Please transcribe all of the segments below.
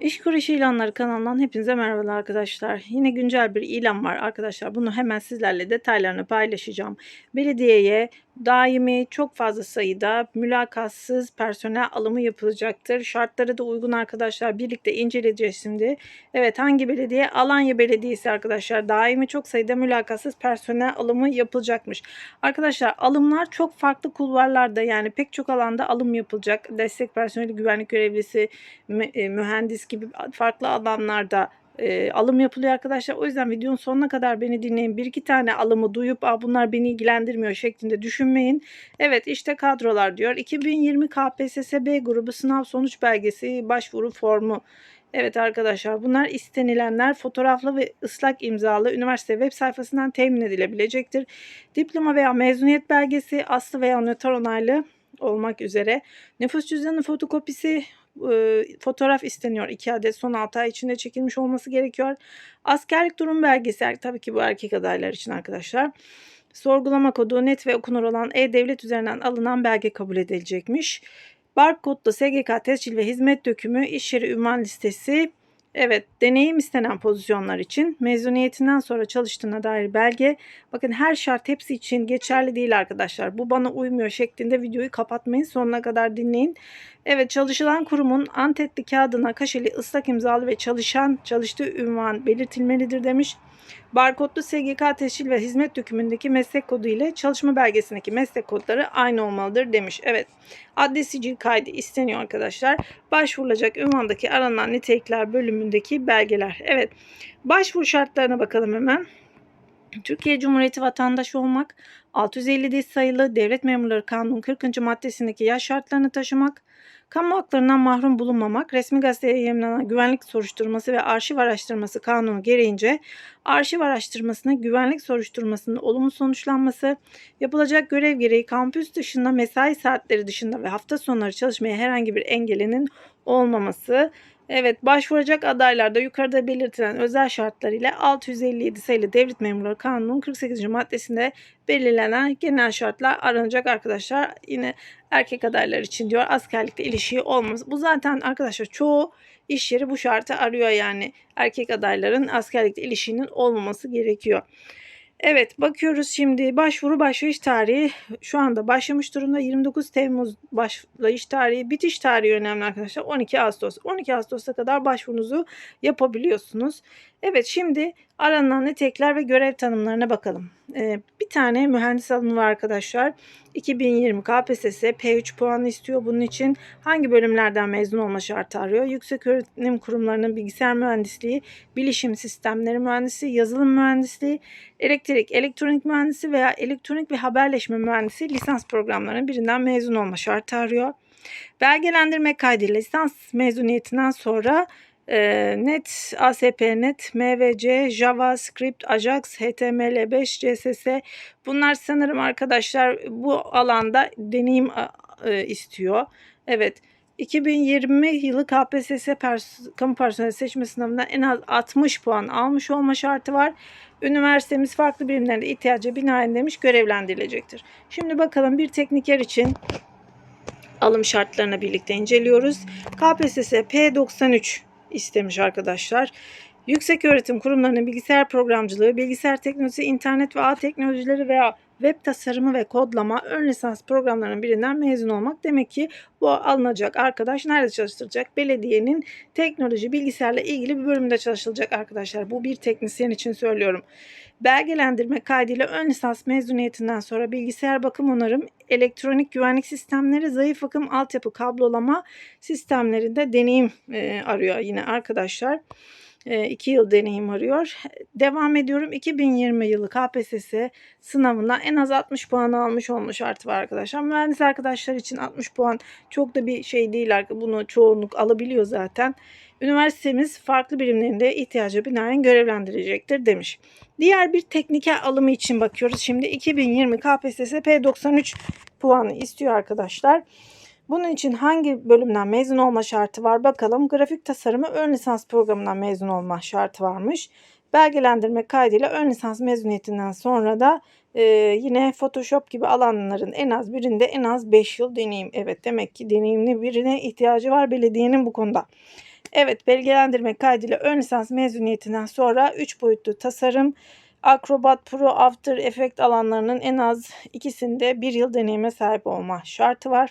İş Kur İş İlanları kanalından hepinize merhabalar arkadaşlar. Yine güncel bir ilan var arkadaşlar. Bunu hemen sizlerle detaylarını paylaşacağım. Belediyeye daimi çok fazla sayıda mülakatsız personel alımı yapılacaktır. Şartları da uygun arkadaşlar. Birlikte inceleyeceğiz şimdi. Evet hangi belediye? Alanya Belediyesi arkadaşlar. Daimi çok sayıda mülakatsız personel alımı yapılacakmış. Arkadaşlar alımlar çok farklı kulvarlarda yani pek çok alanda alım yapılacak. Destek personeli, güvenlik görevlisi, e, mühendis gibi farklı alanlarda e, alım yapılıyor arkadaşlar. O yüzden videonun sonuna kadar beni dinleyin. Bir iki tane alımı duyup Aa, bunlar beni ilgilendirmiyor şeklinde düşünmeyin. Evet işte kadrolar diyor. 2020 KPSS B grubu sınav sonuç belgesi başvuru formu. Evet arkadaşlar bunlar istenilenler fotoğraflı ve ıslak imzalı üniversite web sayfasından temin edilebilecektir. Diploma veya mezuniyet belgesi aslı veya noter onaylı olmak üzere. Nüfus cüzdanı fotokopisi fotoğraf isteniyor. 2 adet son 6 ay içinde çekilmiş olması gerekiyor. Askerlik durum belgesi tabii ki bu erkek adaylar için arkadaşlar. Sorgulama kodu net ve okunur olan e-devlet üzerinden alınan belge kabul edilecekmiş. Barkodla SGK tescil ve hizmet dökümü, iş yeri ünvan listesi, Evet, deneyim istenen pozisyonlar için mezuniyetinden sonra çalıştığına dair belge. Bakın her şart hepsi için geçerli değil arkadaşlar. Bu bana uymuyor şeklinde videoyu kapatmayın. Sonuna kadar dinleyin. Evet, çalışılan kurumun antetli kağıdına kaşeli ıslak imzalı ve çalışan çalıştığı ünvan belirtilmelidir demiş. Barkodlu SGK tescil ve hizmet dökümündeki meslek kodu ile çalışma belgesindeki meslek kodları aynı olmalıdır demiş. Evet, adli sicil kaydı isteniyor arkadaşlar. Başvurulacak ünvandaki aranan nitelikler bölümündeki belgeler. Evet, başvuru şartlarına bakalım hemen. Türkiye Cumhuriyeti vatandaşı olmak, 650 diş sayılı Devlet Memurları Kanunu 40. maddesindeki yaş şartlarını taşımak, kamu haklarından mahrum bulunmamak, resmi gazeteye yayınlanan güvenlik soruşturması ve arşiv araştırması kanunu gereğince arşiv araştırmasının güvenlik soruşturmasının olumlu sonuçlanması, yapılacak görev gereği kampüs dışında mesai saatleri dışında ve hafta sonları çalışmaya herhangi bir engelinin olmaması, Evet, başvuracak adaylarda yukarıda belirtilen özel şartlar ile 657 sayılı Devlet Memurları Kanunu'nun 48. maddesinde belirlenen genel şartlar aranacak arkadaşlar. Yine erkek adaylar için diyor askerlikte ilişiği olmaz. Bu zaten arkadaşlar çoğu iş yeri bu şartı arıyor yani erkek adayların askerlikte ilişiğinin olmaması gerekiyor. Evet bakıyoruz şimdi başvuru başlayış tarihi şu anda başlamış durumda 29 Temmuz başlayış tarihi bitiş tarihi önemli arkadaşlar 12 Ağustos 12 Ağustos'a kadar başvurunuzu yapabiliyorsunuz. Evet şimdi aranan nitelikler ve görev tanımlarına bakalım. Ee, bir tane mühendis alımı var arkadaşlar 2020 KPSS P3 puanı istiyor bunun için hangi bölümlerden mezun olma şartı arıyor? Yüksek öğretim kurumlarının bilgisayar mühendisliği, bilişim sistemleri mühendisi, yazılım mühendisliği, elektrik, elektronik mühendisi veya elektronik ve haberleşme mühendisi lisans programlarının birinden mezun olma şartı arıyor. Belgelendirme kaydıyla lisans mezuniyetinden sonra net, ASP.NET, MVC, JavaScript, Ajax, HTML5, CSS bunlar sanırım arkadaşlar bu alanda deneyim e, istiyor. Evet. 2020 yılı KPSS pers- kamu personeli seçme sınavından en az 60 puan almış olma şartı var. Üniversitemiz farklı birimlerinde ihtiyaca binaen demiş görevlendirilecektir. Şimdi bakalım bir tekniker için alım şartlarına birlikte inceliyoruz. KPSS P93 istemiş arkadaşlar. Yüksek öğretim kurumlarının bilgisayar programcılığı, bilgisayar teknolojisi, internet ve ağ teknolojileri veya web tasarımı ve kodlama ön lisans programlarının birinden mezun olmak. Demek ki bu alınacak arkadaş nerede çalıştıracak? Belediyenin teknoloji bilgisayarla ilgili bir bölümünde çalışılacak arkadaşlar. Bu bir teknisyen için söylüyorum. Belgelendirme kaydıyla ön lisans mezuniyetinden sonra bilgisayar bakım onarım, elektronik güvenlik sistemleri, zayıf akım altyapı kablolama sistemlerinde deneyim e, arıyor yine arkadaşlar. 2 yıl deneyim arıyor. Devam ediyorum. 2020 yılı KPSS sınavından en az 60 puan almış olma şartı var arkadaşlar. Mühendis arkadaşlar için 60 puan çok da bir şey değil. Bunu çoğunluk alabiliyor zaten. Üniversitemiz farklı birimlerinde ihtiyaca binaen görevlendirecektir demiş. Diğer bir tekniker alımı için bakıyoruz. Şimdi 2020 KPSS P93 puanı istiyor arkadaşlar. Bunun için hangi bölümden mezun olma şartı var bakalım. Grafik tasarımı ön lisans programından mezun olma şartı varmış. Belgelendirme kaydıyla ön lisans mezuniyetinden sonra da e, yine Photoshop gibi alanların en az birinde en az 5 yıl deneyim. Evet demek ki deneyimli birine ihtiyacı var belediyenin bu konuda. Evet, belgelendirme kaydıyla ön lisans mezuniyetinden sonra 3 boyutlu tasarım, Acrobat Pro, After Effects alanlarının en az ikisinde bir yıl deneyime sahip olma şartı var.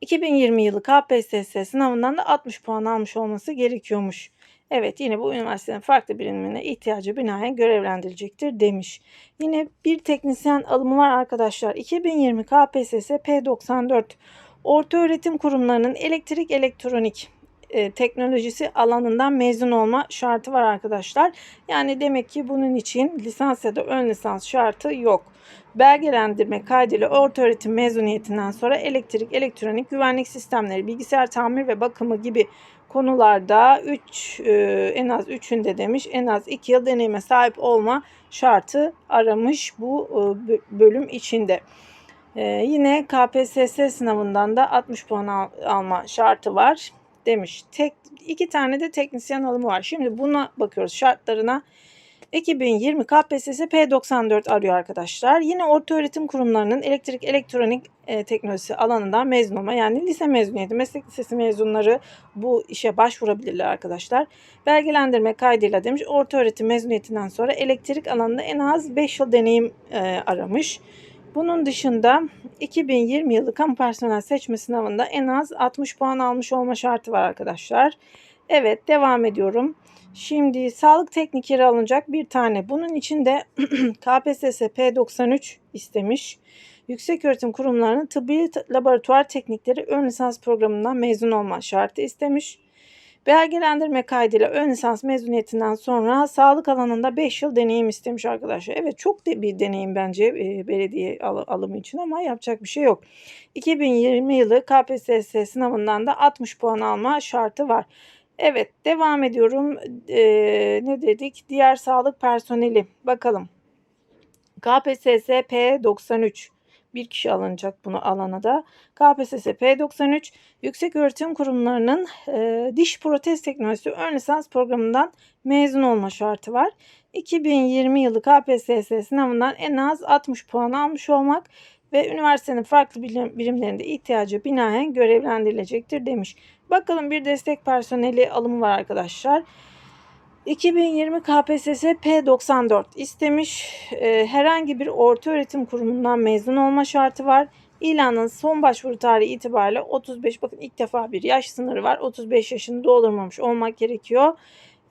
2020 yılı KPSS sınavından da 60 puan almış olması gerekiyormuş. Evet yine bu üniversitenin farklı birimine ihtiyacı binaen görevlendirilecektir demiş. Yine bir teknisyen alımı var arkadaşlar. 2020 KPSS P94 Orta öğretim kurumlarının elektrik elektronik e, teknolojisi alanından mezun olma şartı var arkadaşlar. Yani demek ki bunun için lisans ya da ön lisans şartı yok. Belgelendirme kaydıyla orta öğretim mezuniyetinden sonra elektrik, elektronik, güvenlik sistemleri, bilgisayar tamir ve bakımı gibi konularda 3 e, en az 3'ünde demiş en az 2 yıl deneyime sahip olma şartı aramış bu e, bölüm içinde. E, yine KPSS sınavından da 60 puan al, alma şartı var demiş. Tek iki tane de teknisyen alımı var. Şimdi buna bakıyoruz şartlarına. 2020 KPSS P94 arıyor arkadaşlar. Yine orta öğretim kurumlarının elektrik elektronik e, teknolojisi alanından mezun olma yani lise mezuniyeti, meslek lisesi mezunları bu işe başvurabilirler arkadaşlar. Belgelendirme kaydıyla demiş orta öğretim mezuniyetinden sonra elektrik alanında en az 5 yıl deneyim e, aramış. Bunun dışında 2020 yılı kamu personel seçme sınavında en az 60 puan almış olma şartı var arkadaşlar. Evet devam ediyorum. Şimdi sağlık teknikeri alınacak bir tane. Bunun için de KPSS P93 istemiş. Yüksek öğretim kurumlarının tıbbi laboratuvar teknikleri ön lisans programından mezun olma şartı istemiş. Belgelendirme kaydıyla ön lisans mezuniyetinden sonra sağlık alanında 5 yıl deneyim istemiş arkadaşlar. Evet çok de bir deneyim bence e, belediye al- alımı için ama yapacak bir şey yok. 2020 yılı KPSS sınavından da 60 puan alma şartı var. Evet devam ediyorum. Ee, ne dedik? Diğer sağlık personeli. Bakalım. KPSS P93 bir kişi alınacak bunu alana da. KPSS P93 Yüksek Öğretim Kurumlarının e, diş protez teknolojisi ön lisans programından mezun olma şartı var. 2020 yılı KPSS sınavından en az 60 puan almış olmak ve üniversitenin farklı birimlerinde ihtiyacı binaen görevlendirilecektir demiş. Bakalım bir destek personeli alımı var arkadaşlar. 2020 KPSS P94 istemiş. E, herhangi bir orta öğretim kurumundan mezun olma şartı var. İlanın son başvuru tarihi itibariyle 35 bakın ilk defa bir yaş sınırı var. 35 yaşını doldurmamış olmak gerekiyor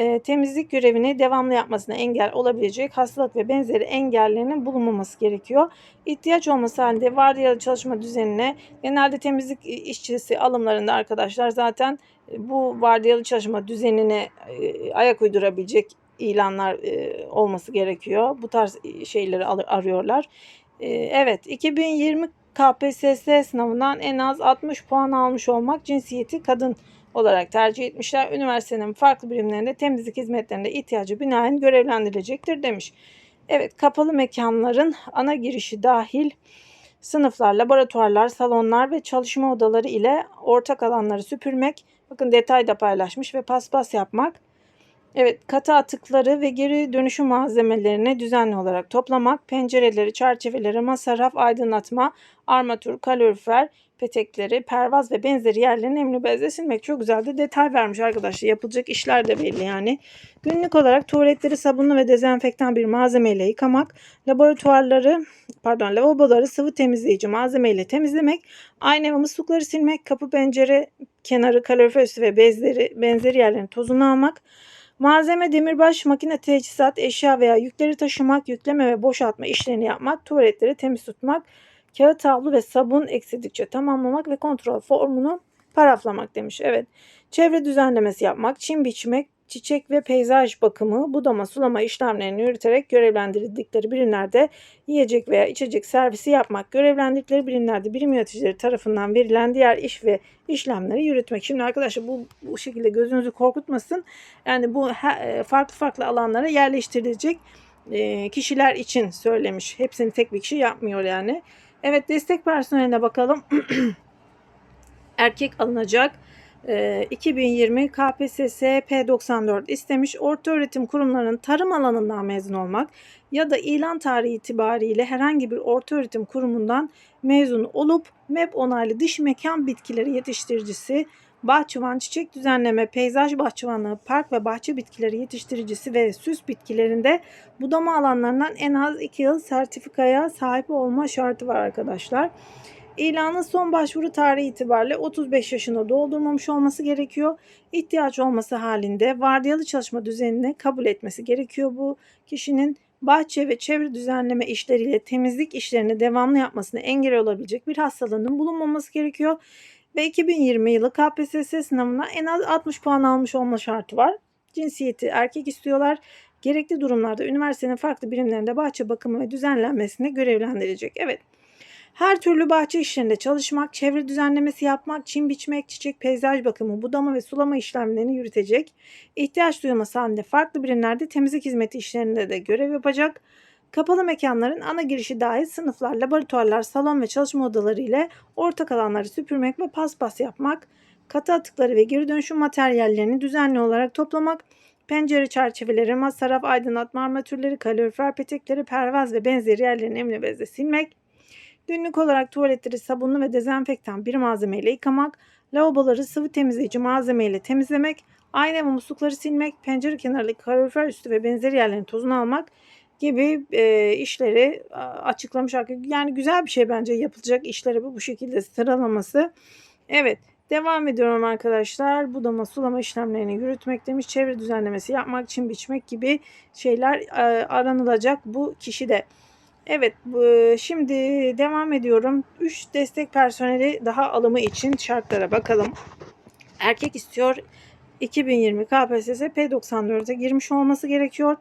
e, temizlik görevini devamlı yapmasına engel olabilecek hastalık ve benzeri engellerinin bulunmaması gerekiyor. İhtiyaç olması halinde vardiyalı çalışma düzenine genelde temizlik işçisi alımlarında arkadaşlar zaten e, bu vardiyalı çalışma düzenine e, ayak uydurabilecek ilanlar e, olması gerekiyor. Bu tarz şeyleri arıyorlar. E, evet 2020 KPSS sınavından en az 60 puan almış olmak cinsiyeti kadın olarak tercih etmişler. Üniversitenin farklı birimlerinde temizlik hizmetlerinde ihtiyacı binaen görevlendirilecektir demiş. Evet kapalı mekanların ana girişi dahil sınıflar, laboratuvarlar, salonlar ve çalışma odaları ile ortak alanları süpürmek, bakın detay da paylaşmış ve paspas yapmak, Evet, katı atıkları ve geri dönüşüm malzemelerini düzenli olarak toplamak, pencereleri, çerçeveleri, masa, raf, aydınlatma, armatür, kalorifer, petekleri, pervaz ve benzeri yerlerin nemli bezle silmek. Çok güzel de detay vermiş arkadaşlar. Yapılacak işler de belli yani. Günlük olarak tuvaletleri sabunlu ve dezenfektan bir malzemeyle yıkamak, laboratuvarları, pardon lavaboları sıvı temizleyici malzemeyle temizlemek, ayna ve muslukları silmek, kapı pencere kenarı, kalorifer üstü ve bezleri, benzeri yerlerin tozunu almak, Malzeme, demirbaş, makine, teçhizat, eşya veya yükleri taşımak, yükleme ve boşaltma işlerini yapmak, tuvaletleri temiz tutmak, kağıt havlu ve sabun eksidikçe tamamlamak ve kontrol formunu paraflamak demiş. Evet. Çevre düzenlemesi yapmak, çim biçmek, çiçek ve peyzaj bakımı, budama, sulama işlemlerini yürüterek görevlendirdikleri birimlerde yiyecek veya içecek servisi yapmak, görevlendirdikleri birimlerde birim yöneticileri tarafından verilen diğer iş ve işlemleri yürütmek. Şimdi arkadaşlar bu, bu şekilde gözünüzü korkutmasın. Yani bu e, farklı farklı alanlara yerleştirilecek e, kişiler için söylemiş. Hepsini tek bir kişi yapmıyor yani. Evet destek personeline bakalım. Erkek alınacak 2020 KPSS P94 istemiş orta öğretim kurumlarının tarım alanından mezun olmak ya da ilan tarihi itibariyle herhangi bir orta öğretim kurumundan mezun olup MEP onaylı dış mekan bitkileri yetiştiricisi bahçıvan, çiçek düzenleme, peyzaj bahçıvanlığı, park ve bahçe bitkileri yetiştiricisi ve süs bitkilerinde budama alanlarından en az 2 yıl sertifikaya sahip olma şartı var arkadaşlar. İlanın son başvuru tarihi itibariyle 35 yaşını doldurmamış olması gerekiyor. İhtiyaç olması halinde vardiyalı çalışma düzenini kabul etmesi gerekiyor bu kişinin bahçe ve çevre düzenleme işleriyle temizlik işlerini devamlı yapmasına engel olabilecek bir hastalığının bulunmaması gerekiyor. Ve 2020 yılı KPSS sınavına en az 60 puan almış olma şartı var. Cinsiyeti erkek istiyorlar. Gerekli durumlarda üniversitenin farklı birimlerinde bahçe bakımı ve düzenlenmesine görevlendirilecek. Evet. Her türlü bahçe işlerinde çalışmak, çevre düzenlemesi yapmak, çim biçmek, çiçek, peyzaj bakımı, budama ve sulama işlemlerini yürütecek. İhtiyaç duyulması halinde farklı birimlerde temizlik hizmeti işlerinde de görev yapacak. Kapalı mekanların ana girişi dahil sınıflar, laboratuvarlar, salon ve çalışma odaları ile ortak alanları süpürmek ve paspas yapmak, katı atıkları ve geri dönüşüm materyallerini düzenli olarak toplamak, pencere çerçeveleri, masa, raf, aydınlatma armatürleri, kalorifer petekleri, pervaz ve benzeri yerlerini emni bezle silmek, günlük olarak tuvaletleri sabunlu ve dezenfektan bir malzemeyle yıkamak, lavaboları sıvı temizleyici malzemeyle temizlemek, ayna ve muslukları silmek, pencere kenarındaki kalorifer üstü ve benzeri yerlerin tozunu almak, gibi e, işleri açıklamış. Yani güzel bir şey bence yapılacak işleri bu, bu şekilde sıralaması. Evet devam ediyorum arkadaşlar. Budama sulama işlemlerini yürütmek demiş. Çevre düzenlemesi yapmak, çim biçmek gibi şeyler e, aranılacak bu kişide. Evet şimdi devam ediyorum. 3 destek personeli daha alımı için şartlara bakalım. Erkek istiyor 2020 KPSS P94'e girmiş olması gerekiyor.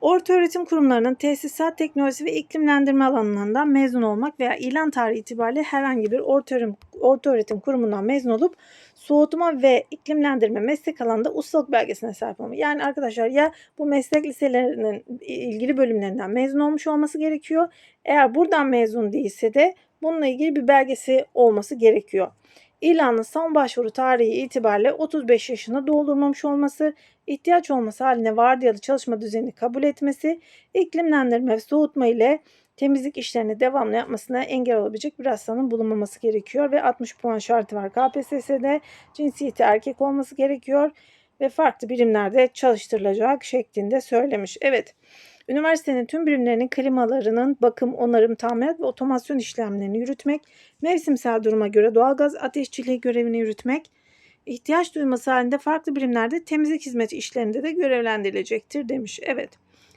Orta öğretim kurumlarının tesisat teknolojisi ve iklimlendirme alanlarından mezun olmak veya ilan tarihi itibariyle herhangi bir orta öğretim, orta öğretim kurumundan mezun olup soğutma ve iklimlendirme meslek alanında ustalık belgesine sahip olmak. Yani arkadaşlar ya bu meslek liselerinin ilgili bölümlerinden mezun olmuş olması gerekiyor. Eğer buradan mezun değilse de bununla ilgili bir belgesi olması gerekiyor. İlanın son başvuru tarihi itibariyle 35 yaşını doldurmamış olması, ihtiyaç olması haline vardiyalı çalışma düzenini kabul etmesi, iklimlendirme ve soğutma ile temizlik işlerini devamlı yapmasına engel olabilecek bir hastanın bulunmaması gerekiyor ve 60 puan şartı var. KPSS'de cinsiyeti erkek olması gerekiyor ve farklı birimlerde çalıştırılacak şeklinde söylemiş. Evet. Üniversitenin tüm birimlerinin klimalarının bakım, onarım, tamirat ve otomasyon işlemlerini yürütmek, mevsimsel duruma göre doğalgaz ateşçiliği görevini yürütmek, ihtiyaç duyması halinde farklı birimlerde temizlik hizmeti işlerinde de görevlendirilecektir demiş. Evet.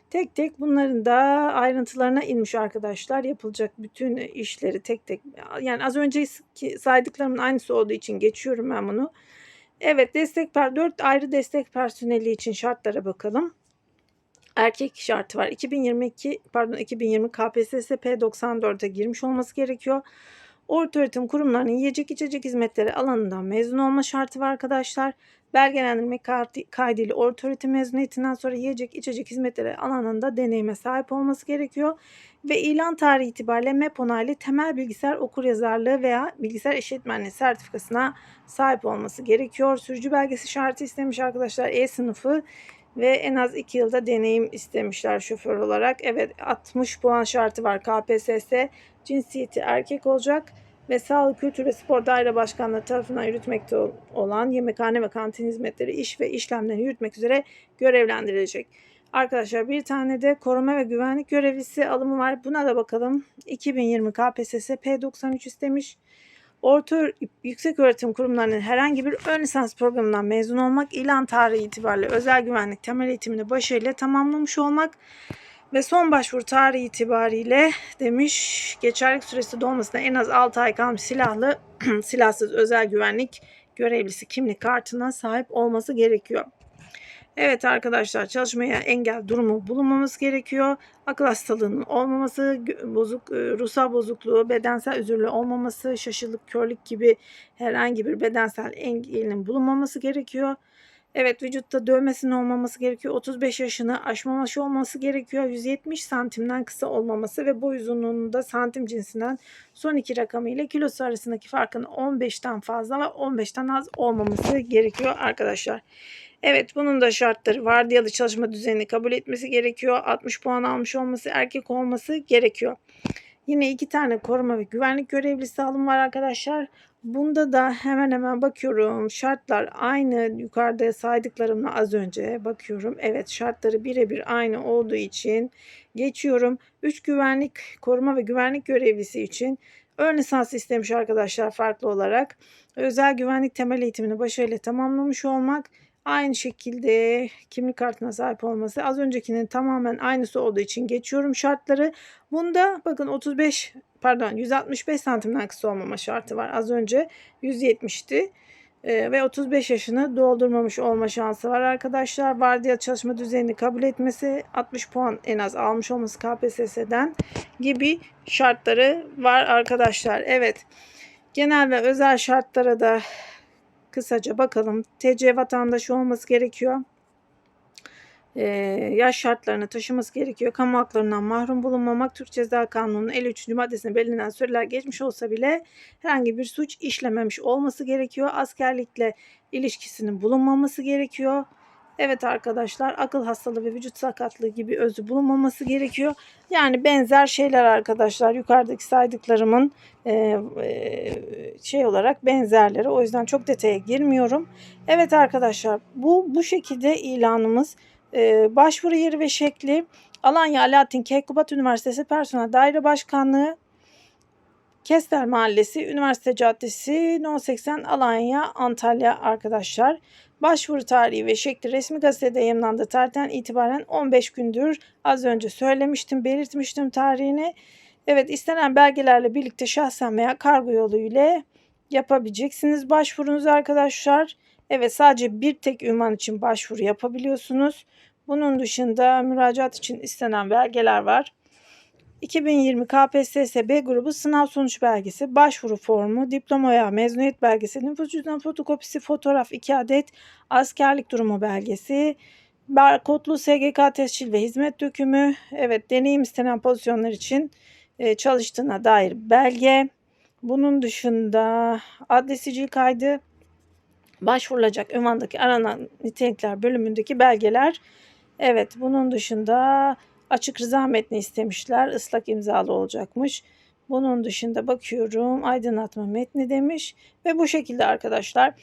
Tek tek bunların da ayrıntılarına inmiş arkadaşlar. Yapılacak bütün işleri tek tek. Yani az önce saydıklarımın aynısı olduğu için geçiyorum ben bunu. Evet destek per 4 ayrı destek personeli için şartlara bakalım erkek şartı var. 2022 pardon 2020 KPSS P94'e girmiş olması gerekiyor. Orta öğretim kurumlarının yiyecek içecek hizmetleri alanından mezun olma şartı var arkadaşlar. Belgelendirme kaydıyla orta öğretim mezuniyetinden sonra yiyecek içecek hizmetleri alanında deneyime sahip olması gerekiyor. Ve ilan tarihi itibariyle MEP onaylı temel bilgisayar okuryazarlığı veya bilgisayar eşitmenliği sertifikasına sahip olması gerekiyor. Sürücü belgesi şartı istemiş arkadaşlar E sınıfı ve en az 2 yılda deneyim istemişler şoför olarak. Evet 60 puan şartı var KPSS. Cinsiyeti erkek olacak ve Sağlık, Kültür ve Spor Daire Başkanlığı tarafından yürütmekte olan yemekhane ve kantin hizmetleri iş ve işlemlerini yürütmek üzere görevlendirilecek. Arkadaşlar bir tane de koruma ve güvenlik görevlisi alımı var. Buna da bakalım. 2020 KPSS P93 istemiş orta yüksek öğretim kurumlarının herhangi bir ön lisans programından mezun olmak, ilan tarihi itibariyle özel güvenlik temel eğitimini başarıyla tamamlamış olmak ve son başvuru tarihi itibariyle demiş geçerlik süresi dolmasına en az 6 ay kalmış silahlı silahsız özel güvenlik görevlisi kimlik kartına sahip olması gerekiyor. Evet arkadaşlar çalışmaya engel durumu bulunmaması gerekiyor. Akıl hastalığının olmaması, bozuk, e, ruhsal bozukluğu, bedensel özürlü olmaması, şaşılık, körlük gibi herhangi bir bedensel engelin bulunmaması gerekiyor. Evet vücutta dövmesinin olmaması gerekiyor. 35 yaşını aşmaması olması gerekiyor. 170 santimden kısa olmaması ve boy uzunluğunda santim cinsinden son iki rakamı ile kilosu arasındaki farkın 15'ten fazla ve 15'ten az olmaması gerekiyor arkadaşlar. Evet bunun da şartları vardiyalı çalışma düzenini kabul etmesi gerekiyor. 60 puan almış olması, erkek olması gerekiyor. Yine iki tane koruma ve güvenlik görevlisi alım var arkadaşlar. Bunda da hemen hemen bakıyorum. Şartlar aynı yukarıda saydıklarımla az önce bakıyorum. Evet şartları birebir aynı olduğu için geçiyorum. 3 güvenlik koruma ve güvenlik görevlisi için ön lisans istemiş arkadaşlar farklı olarak. Özel güvenlik temel eğitimini başarıyla tamamlamış olmak. Aynı şekilde kimlik kartına sahip olması. Az öncekinin tamamen aynısı olduğu için geçiyorum şartları. Bunda bakın 35 pardon 165 santimden kısa olmama şartı var. Az önce 170'ti. Ee, ve 35 yaşını doldurmamış olma şansı var arkadaşlar. Vardiya çalışma düzenini kabul etmesi, 60 puan en az almış olması KPSS'den gibi şartları var arkadaşlar. Evet. Genel ve özel şartlara da kısaca bakalım. TC vatandaşı olması gerekiyor. Ee, yaş şartlarını taşıması gerekiyor. Kamu haklarından mahrum bulunmamak Türk Ceza Kanunu'nun 53. maddesinde belirlenen süreler geçmiş olsa bile herhangi bir suç işlememiş olması gerekiyor. Askerlikle ilişkisinin bulunmaması gerekiyor. Evet arkadaşlar akıl hastalığı ve vücut sakatlığı gibi özü bulunmaması gerekiyor. Yani benzer şeyler arkadaşlar yukarıdaki saydıklarımın e, e, şey olarak benzerleri. O yüzden çok detaya girmiyorum. Evet arkadaşlar bu bu şekilde ilanımız. E, başvuru yeri ve şekli Alanya Alaaddin Keykubat Üniversitesi Personel Daire Başkanlığı Kester Mahallesi, Üniversite Caddesi, No 80 Alanya, Antalya arkadaşlar. Başvuru tarihi ve şekli resmi gazetede yayınlandığı tarihten itibaren 15 gündür. Az önce söylemiştim, belirtmiştim tarihini. Evet istenen belgelerle birlikte şahsen veya kargo yolu ile yapabileceksiniz başvurunuzu arkadaşlar. Evet sadece bir tek ünvan için başvuru yapabiliyorsunuz. Bunun dışında müracaat için istenen belgeler var. 2020 KPSS B grubu sınav sonuç belgesi, başvuru formu, diploma veya mezuniyet belgesi, nüfus cüzdan fotokopisi, fotoğraf 2 adet, askerlik durumu belgesi, barkodlu SGK tescil ve hizmet dökümü, evet deneyim istenen pozisyonlar için e, çalıştığına dair belge. Bunun dışında adli sicil kaydı, başvurulacak ünvandaki aranan nitelikler bölümündeki belgeler. Evet bunun dışında Açık rıza metni istemişler. Islak imzalı olacakmış. Bunun dışında bakıyorum aydınlatma metni demiş. Ve bu şekilde arkadaşlar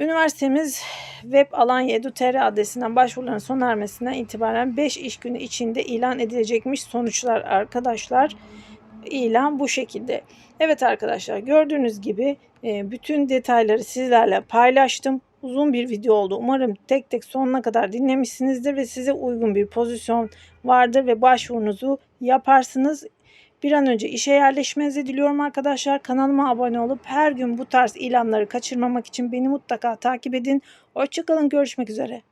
üniversitemiz web alanya edu.tr adresinden başvuruların sona ermesinden itibaren 5 iş günü içinde ilan edilecekmiş sonuçlar arkadaşlar. İlan bu şekilde. Evet arkadaşlar gördüğünüz gibi e, bütün detayları sizlerle paylaştım uzun bir video oldu. Umarım tek tek sonuna kadar dinlemişsinizdir ve size uygun bir pozisyon vardır ve başvurunuzu yaparsınız. Bir an önce işe yerleşmenizi diliyorum arkadaşlar. Kanalıma abone olup her gün bu tarz ilanları kaçırmamak için beni mutlaka takip edin. Hoşçakalın görüşmek üzere.